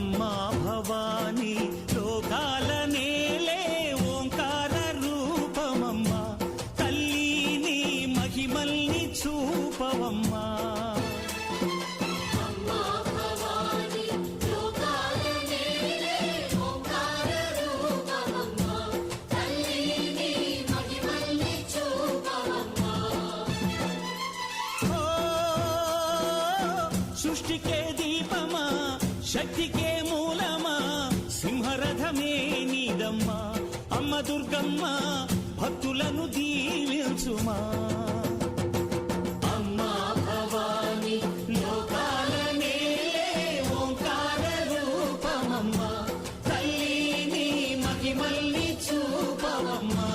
అమ్మా భవానీ లోకాల నేలే ఓంకార రూపమమ్మా. రూపమమ్మా. తల్లిని మహిమల్ని చూపవమ్మా. సృష్టికే దీపమా శక్తికే క్షేత్రమే నీదమ్మా అమ్మ దుర్గమ్మ భక్తులను దీవించుమా. అమ్మా భవాని లోకాల నేలే ఓంకార రూపమమ్మ తల్లి మహిమల్ని చూపవమ్మా.